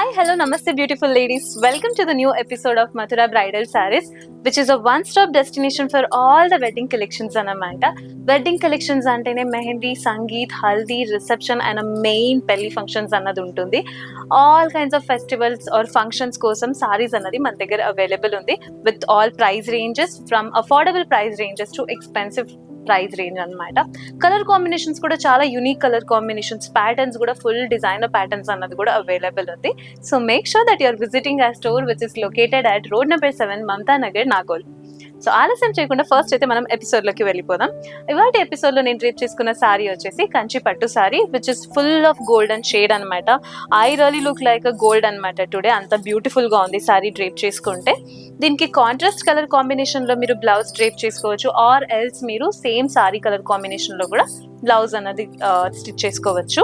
Hi hello namaste beautiful ladies welcome to the new episode of Mathura bridal Saris, which is a one stop destination for all the wedding collections అనమాట wedding collections అంటేనే mehndi sangeet haldi reception and main పెళ్ళి functions అన్నది ఉంటుంది. All kinds of festivals or functions కోసం సారీస్ అన్నది మన దగ్గర available ఉంది. With all price ranges from affordable price ranges to expensive price range అన్నమాట. కలర్ కాంబినేషన్స్ కూడా చాలా యూనిక్ కలర్ కాంబినేషన్స్ ప్యాటర్న్స్ కూడా ఫుల్ డిజైనర్ ప్యాటర్న్స్ అన్నది కూడా అవైలబుల్ ఉంది. So make sure that you're visiting a store which is located at road number seven Mamata Nagar Nagole so ఆలస్యం చేయకుండా first అయితే మనం ఎపిసోడ్లోకి వెళ్ళిపోదాం. ఇవాటి ఎపిసోడ్లో నేను డ్రీప్ చేసుకున్న సారీ వచ్చేసి కంచి పట్టు sari which is full of golden shade అనమాట I really look like gold అనమాట టుడే అంత బ్యూటిఫుల్గా ఉంది సారీ డ్రేప్ చేసుకుంటే. దీనికి కాంట్రాస్ట్ కలర్ కాంబినేషన్లో మీరు బ్లౌజ్ డ్రేప్ చేసుకోవచ్చు ఆర్ ఎల్స్ మీరు సేమ్ సారీ కలర్ కాంబినేషన్లో కూడా బ్లౌజ్ అన్నది స్టిచ్ చేసుకోవచ్చు.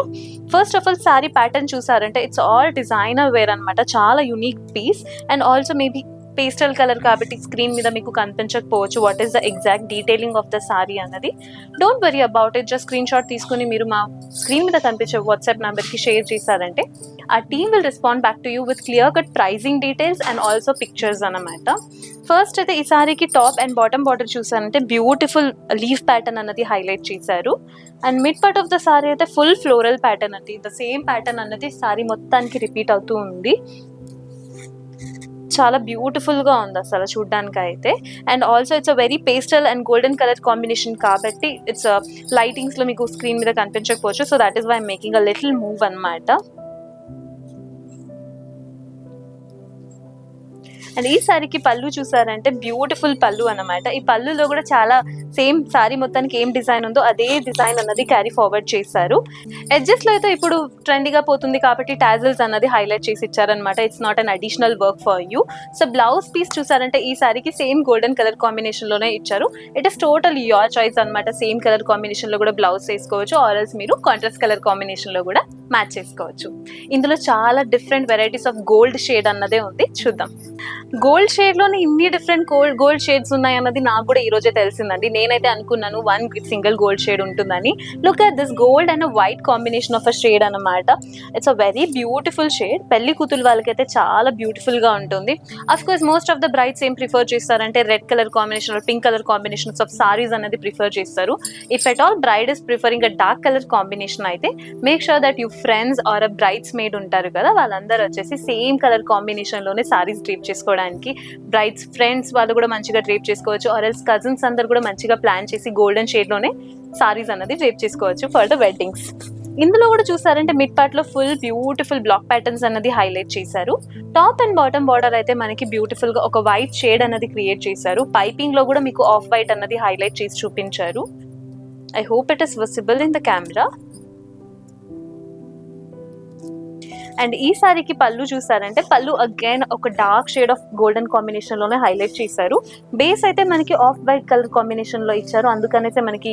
First of all sari pattern చూసారంటే ఇట్స్ ఆల్ డిజైనర్ వేర్ అనమాట చాలా unique piece and also maybe pastel colour కాబట్టి స్క్రీన్ మీద మీకు కనిపించకపోవచ్చు. What is the exact detailing of the sari అన్నది. Don't worry about it just screenshot తీసుకుని మీరు మా స్క్రీన్ మీద కనిపించే వాట్సాప్ నెంబర్కి షేర్ చేశారంటే ఆ team will respond back to you with clear cut pricing details and also pictures అన్నమాట. ఫస్ట్ అయితే ఈ సారీకి టాప్ అండ్ బాటమ్ బార్డర్ చూసారంటే బ్యూటిఫుల్ లీఫ్ ప్యాటర్న్ అన్నది హైలైట్ చేశారు. And mid part of the sari అయితే ఫుల్ ఫ్లోరల్ ప్యాటర్న్ అండి. The same pattern అన్నది సారీ మొత్తానికి రిపీట్ అవుతూ ఉంది. చాలా బ్యూటిఫుల్గా ఉంది అసలు చూడ్డానికి అయితే and also it's a very pastel and golden colour combination కాబట్టి ఇట్స్ లైటింగ్స్ uh, లో మీకు స్క్రీన్ మీద కనిపించకపోవచ్చు. So that is why making a little move అన్నమాట. అండ్ ఈ సారీకి పళ్ళు చూసారంటే బ్యూటిఫుల్ పళ్ళు అన్నమాట. ఈ పళ్ళులో కూడా చాలా సేమ్ సారీ మొత్తానికి ఏం డిజైన్ ఉందో అదే డిజైన్ అన్నది క్యారీ ఫార్వర్డ్ చేశారు. ఎడ్జెస్ అయితే ఇప్పుడు ట్రెండీగా పోతుంది కాబట్టి టాజిల్స్ అన్నది హైలైట్ చేసి ఇచ్చారనమాట it's not an additional work for you so blouse piece చూసారంటే ఈ సారీకి సేమ్ గోల్డెన్ కలర్ కాంబినేషన్లోనే ఇచ్చారు. It is total your choice అనమాట సేమ్ కలర్ కాంబినేషన్లో కూడా బ్లౌజ్ వేసుకోవచ్చు. ఆర్ఎల్స్ మీరు కాంట్రాస్ట్ కలర్ కాంబినేషన్లో కూడా మ్యాచ్ చేసుకోవచ్చు. ఇందులో చాలా different varieties of gold shade అన్నదే ఉంది. చూద్దాం. గోల్డ్ షేడ్లోనే ఇన్ని డిఫరెంట్ గోల్డ్ గోల్డ్ షేడ్స్ ఉన్నాయి అన్నది నాకు కూడా ఈ రోజే తెలిసిందండి. నేనైతే అనుకున్నాను వన్ సింగిల్ గోల్డ్ షేడ్ ఉంటుందని. Look at this gold and white combination of a shade అన్నమాట. It's a very beautiful shade పెళ్ళి కూతురు వాళ్ళకైతే చాలా బ్యూటిఫుల్గా ఉంటుంది. Of course most of the brights ఏం ప్రిఫర్ చేస్తారంటే red colour combination pink colour combinations of saris అనేది ప్రిఫర్ చేస్తారు. If at all bride is preferring a dark colour combination అయితే make sure that you friends are a brides made ఉంటారు కదా వాళ్ళందరూ వచ్చేసి same colour కాంబినేషన్లోనే saris drape చేసుకోవడానికి brides friends వాళ్ళు కూడా మంచిగా డ్రేప్ చేసుకోవచ్చు ఆర్ ఎల్స్ కజిన్స్ అందరు కూడా మంచిగా ప్లాన్ చేసి గోల్డెన్ షేడ్లోనే సారీస్ అన్నది డ్రేప్ చేసుకోవచ్చు ఫర్ ద వెడ్డింగ్స్ ఇందులో కూడా చూసారంటే మిడ్ పార్ట్లో ఫుల్ బ్యూటిఫుల్ బ్లాక్ ప్యాటర్న్స్ అన్నది హైలైట్ చేశారు. టాప్ అండ్ బాటమ్ బార్డర్ అయితే మనకి బ్యూటిఫుల్గా ఒక వైట్ షేడ్ అన్నది క్రియేట్ చేశారు. పైపింగ్లో కూడా మీకు ఆఫ్ వైట్ అన్నది హైలైట్ చేసి చూపించారు. I hope it is visible in the camera and ఈ సారీకి పళ్ళు చూసారంటే పళ్ళు అగైన్ ఒక డార్క్ షేడ్ ఆఫ్ గోల్డెన్ కాంబినేషన్లోనే హైలైట్ చేశారు. బేస్ అయితే మనకి ఆఫ్ వైట్ కలర్ కాంబినేషన్లో ఇచ్చారు. అందుకనేసే మనకి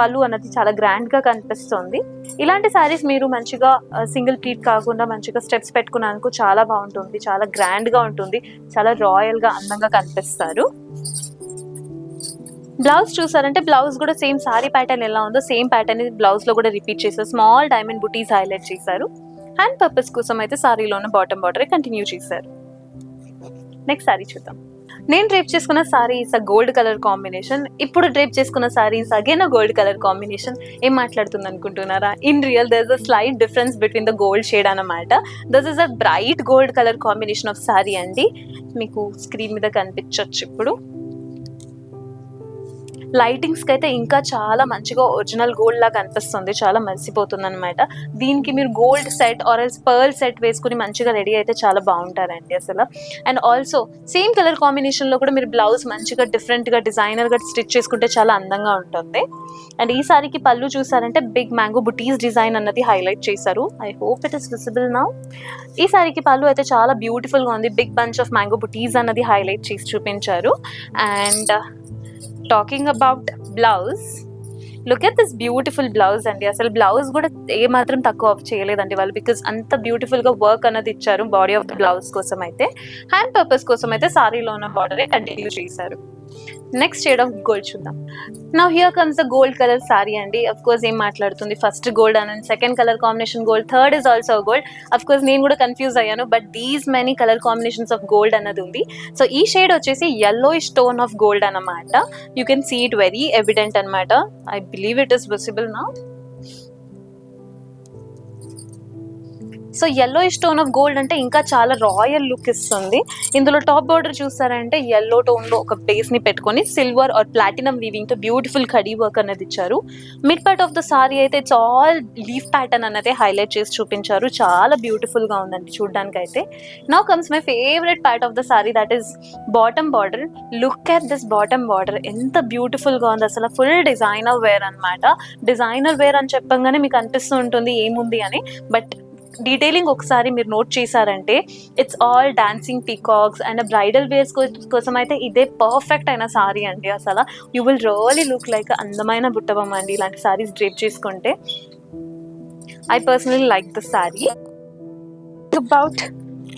పళ్ళు అన్నది చాలా గ్రాండ్గా కనిపిస్తుంది. ఇలాంటి సారీస్ మీరు మంచిగా సింగిల్ ప్లీట్ కాకుండా మంచిగా స్టెప్స్ పెట్టుకున్నందుకు చాలా బాగుంటుంది. చాలా గ్రాండ్గా ఉంటుంది. చాలా రాయల్గా అందంగా కనిపిస్తారు. బ్లౌజ్ చూసారంటే బ్లౌజ్ కూడా సేమ్ సారీ ప్యాటర్న్ ఎలా ఉందో సేమ్ ప్యాటర్న్ బ్లౌజ్లో కూడా రిపీట్ చేశారు. స్మాల్ డైమండ్ బుటీస్ హైలైట్ చేశారు. హ్యాండ్ పర్పస్ కోసం అయితే సారీలోనే బాటమ్ బార్డర్ కంటిన్యూ చేశారు. నెక్స్ట్ సారీ చూద్దాం. నేను డ్రేప్ చేసుకున్న sari is a gold colour combination. ఇప్పుడు డ్రేప్ చేసుకున్న sari is again a gold colour combination. ఏం మాట్లాడుతుంది అనుకుంటున్నారా? In real there is a slight difference between the gold shade అన్నమాట. This is a bright gold colour combination of sari అండి. మీకు screen మీద కనిపించవచ్చు ఇప్పుడు. లైటింగ్స్కి అయితే ఇంకా చాలా మంచిగా ఒరిజినల్ గోల్డ్ లాగా కనిపిస్తుంది చాలా మలిసిపోతుంది అనమాట దీనికి మీరు gold set or else pearl set వేసుకుని మంచిగా రెడీ అయితే చాలా బాగుంటారండి అసలు. అండ్ ఆల్సో సేమ్ కలర్ కాంబినేషన్లో కూడా మీరు బ్లౌజ్ మంచిగా డిఫరెంట్గా డిజైనర్గా స్టిచ్ చేసుకుంటే చాలా అందంగా ఉంటుంది. అండ్ ఈ సారీకి పళ్ళు చూసారంటే బిగ్ మ్యాంగో బుటీస్ డిజైన్ అన్నది హైలైట్ చేశారు. I hope it is visible now ఈ సారీకి పళ్ళు అయితే చాలా బ్యూటిఫుల్గా ఉంది. బిగ్ బంచ్ ఆఫ్ మ్యాంగో బుటీస్ అన్నది హైలైట్ చేసి చూపించారు. And talking about blouse look at this beautiful blouse అండి. అసలు బ్లౌజ్ కూడా ఏ మాత్రం తక్కువ చేయలేదండి వాళ్ళు బికాజ్ అంత బ్యూటిఫుల్గా వర్క్ అన్నది ఇచ్చారు బాడీ ఆఫ్ ద బ్లౌజ్ కోసం అయితే. హ్యాండ్ పర్పస్ కోసం అయితే సారీలో ఉన్న బార్డరే కంటిన్యూ చేశారు. నెక్స్ట్ షేడ్ ఆఫ్ గోల్డ్ చూద్దాం. నా here comes the gold colour sari అండి. అఫ్ కోర్స్ ఏం మాట్లాడుతుంది? ఫస్ట్ గోల్డ్ అని second colour combination gold third is also gold of course నేను కూడా కన్ఫ్యూజ్ అయ్యాను but these many colour combinations of gold అన్నది ఉంది. సో ఈ షేడ్ వచ్చేసి ఎల్లో స్టోన్ ఆఫ్ గోల్డ్ అన్నమాట. You can see it very evident అనమాట I believe it is possible నా so yellow stone of gold అంటే ఇంకా చాలా రాయల్ లుక్ ఇస్తుంది. ఇందులో టాప్ బార్డర్ చూసారంటే ఎల్లో టోన్లో ఒక బేస్ని పెట్టుకొని సిల్వర్ ఆర్ ప్లాటినం వీవింగ్తో బ్యూటిఫుల్ కడీ వర్క్ అనేది ఇచ్చారు. Mid part of the sari అయితే ఇట్స్ ఆల్ లీఫ్ ప్యాటర్న్ అనేది హైలైట్ చేసి చూపించారు. చాలా బ్యూటిఫుల్గా ఉందండి చూడడానికి అయితే now comes my favourite part of the sari that is bottom border look at this bottom border ఎంత బ్యూటిఫుల్గా ఉంది. అసలు ఫుల్ డిజైనర్ వేర్ అన్నమాట. డిజైనర్ వేర్ అని చెప్పంగానే మీకు అనిపిస్తూ ఉంటుంది ఏముంది అని. బట్ డీటెయిలింగ్ ఒకసారి మీరు నోట్ చేశారంటే it's all dancing peacocks and bridal wears కోసం అయితే ఇదే పర్ఫెక్ట్ అయిన సారీ అండి అసలు. You will really look like అందమైన బుట్టబొమ్మ అండి ఇలాంటి సారీస్ డ్రేప్ చేసుకుంటే. I personally like the sari about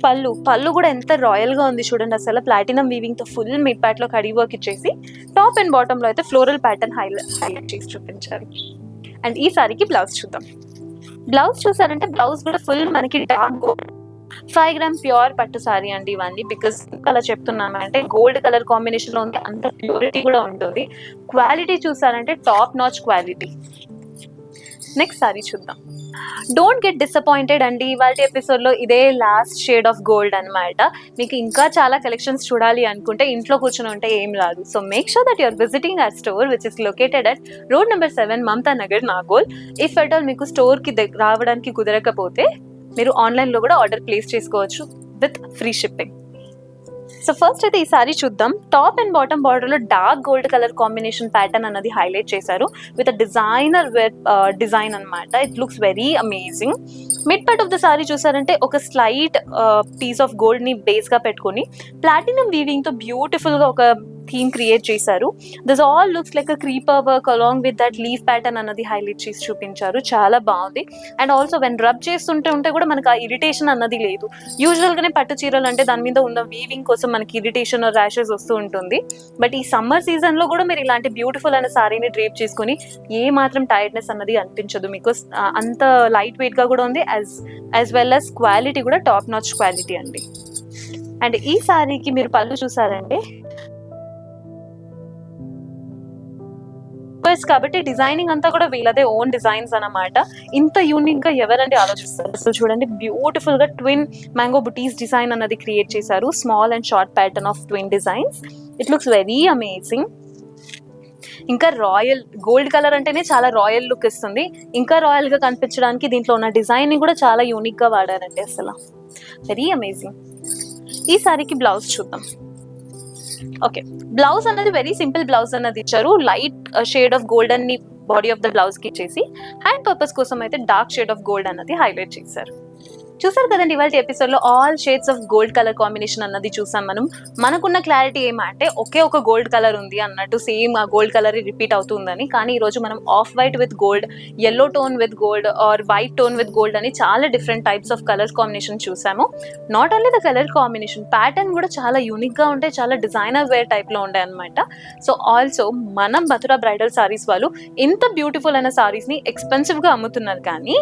pallu. Pallu కూడా ఎంత రాయల్గా ఉంది చూడండి అసలు. ప్లాటినం వీవింగ్తో ఫుల్ మిడ్ ప్యాట్లో కడి వర్క్ ఇచ్చేసి టాప్ అండ్ బాటంలో అయితే ఫ్లోరల్ ప్యాటర్న్ హైలైట్ హైలైట్ చేసి చూపించారు. అండ్ ఈ సారీకి బ్లౌజ్ చూద్దాం. బ్లౌజ్ చూసారంటే బ్లౌజ్ కూడా ఫుల్ మనకి డార్క్ ఫైవ్ గ్రామ్ ప్యూర్ పట్టు సారీ అండి ఇవన్నీ బికాస్ అలా చెప్తున్నాను అంటే గోల్డ్ కలర్ కాంబినేషన్లో ఉంది అంత ప్యూరిటీ కూడా ఉంటుంది. క్వాలిటీ చూసారంటే top notch quality next sari చూద్దాం. డోంట్ గెట్ డిసప్పాయింటెడ్ అండి. ఇవాళ ఎపిసోడ్లో ఇదే లాస్ట్ షేడ్ ఆఫ్ గోల్డ్ అన్నమాట. మీకు ఇంకా చాలా కలెక్షన్స్ చూడాలి అనుకుంటే ఇంట్లో కూర్చొని ఉంటే ఏం రాదు. So make sure that your visiting our store which is located at road number seven Mamata Nagar Nagole if at all మీకు స్టోర్కి రావడానికి కుదరకపోతే మీరు ఆన్లైన్లో కూడా ఆర్డర్ ప్లేస్ చేసుకోవచ్చు with free shipping so first అయితే ఈ సారీ చూద్దాం. టాప్ అండ్ బాటమ్ బార్డర్లో dark gold colour combination pattern అన్నది హైలైట్ చేశారు. విత్ డిజైనర్ డిజైన్ అన్నమాట. It looks very amazing mid part of the sari చూసారంటే ఒక స్లైట్ పీస్ ఆఫ్ గోల్డ్ని బేస్గా పెట్టుకొని ప్లాటినం వీవింగ్తో బ్యూటిఫుల్గా ఒక థీమ్ క్రియేట్ చేశారు. This all looks like a creeper work along with that leaf pattern అన్నది హైలైట్ చేసి చూపించారు. చాలా బాగుంది. అండ్ ఆల్సో వెన్ రబ్ చేస్తుంటే ఉంటే కూడా మనకు ఆ ఇరిటేషన్ అన్నది లేదు. యూజువల్గానే పట్టు చీరలు అంటే దాని మీద ఉన్న వీవింగ్ కోసం మనకి ఇరిటేషన్ ర్యాషెస్ వస్తూ ఉంటుంది. బట్ ఈ సమ్మర్ సీజన్లో కూడా మీరు ఇలాంటి బ్యూటిఫుల్ అయిన సారీని డ్రేప్ చేసుకొని ఏ మాత్రం టైర్డ్నెస్ అన్నది అనిపించదు. మీకు అంత లైట్ వెయిట్గా కూడా ఉంది. As as well as quality కూడా టాప్ నాచ్ క్వాలిటీ అండి. అండ్ ఈ సారీకి మీరు పళ్ళు చూసారంటే బస్ కాబట్టి డిజైనింగ్ అంతా కూడా వీళ్ళదే ఓన్ డిజైన్స్ అన్నమాట. ఇంత యూనిక్గా ఎవరండి ఆలోచిస్తారు? అసలు చూడండి బ్యూటిఫుల్గా ట్విన్ మ్యాంగో బుటీస్ డిజైన్ అన్నది క్రియేట్ చేశారు. Small and short pattern of twin designs it looks very amazing ఇంకా రాయల్ గోల్డ్ కలర్ అంటేనే చాలా రాయల్ లుక్ ఇస్తుంది. ఇంకా రాయల్గా కనిపించడానికి దీంట్లో ఉన్న డిజైన్ని కూడా చాలా యూనిక్గా వాడారండి అసలు. వెరీ అమేజింగ్ ఈ సారీకి బ్లౌజ్ చూద్దాం. ఓకే బ్లౌజ్ అన్నది వెరీ సింపుల్ బ్లౌజ్ అన్నది ఇచ్చారు. లైట్ షేడ్ ఆఫ్ గోల్డ్ని బాడీ ఆఫ్ ద బ్లౌజ్కి ఇచ్చేసి హ్యాండ్ పర్పస్ కోసం అయితే డార్క్ షేడ్ ఆఫ్ గోల్డ్ అన్నది హైలైట్ చేశారు. చూసారు కదండి ఇవాళ ఎపిసోడ్లో all shades of gold colour combination అన్నది చూసాం మనం. మనకున్న క్లారిటీ ఏమంటే ఒకే ఒక గోల్డ్ కలర్ ఉంది అన్నట్టు సేమ్ ఆ గోల్డ్ కలర్ రిపీట్ అవుతుందని. కానీ ఈరోజు మనం off white with gold yellow tone with gold or white tone with gold అని చాలా different types of colour combination చూసాము. Not only the colour combination pattern కూడా చాలా యూనిక్గా ఉంటాయి చాలా డిజైనర్ వేర్ టైప్లో ఉంటాయి అనమాట సో ఆల్సో మనం మథురా బ్రైడల్ సారీస్ వాళ్ళు ఇంత బ్యూటిఫుల్ అయిన సారీస్ని ఎక్స్పెన్సివ్గా అమ్ముతున్నారు కానీ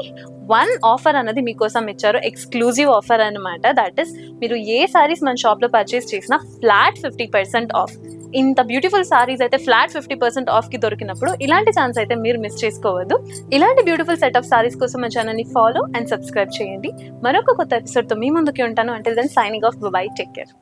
వన్ ఆఫర్ అన్నది మీకోసం ఇచ్చారు. ఎక్స్క్లూజివ్ ఆఫర్ అన్నమాట. దట్ ఇస్ మీరు ఏ సారీస్ మన షాప్లో పర్చేస్ చేసినా ఫ్లాట్ ఫిఫ్టీ పర్సెంట్ ఆఫ్ ఇంత బ్యూటిఫుల్ సారీస్ అయితే ఫ్లాట్ ఫిఫ్టీ పర్సెంట్ ఆఫ్కి దొరికినప్పుడు ఇలాంటి ఛాన్స్ అయితే మీరు మిస్ చేసుకోవద్దు. ఇలాంటి బ్యూటిఫుల్ సెట్ ఆఫ్ సారీస్ కోసం మా ఛానల్ని ఫాలో అండ్ సబ్స్క్రైబ్ చేయండి. మరొక కొత్త ఎపిసోడ్తో మీ ముందుకి ఉంటాను. అంటే then signing off bye take care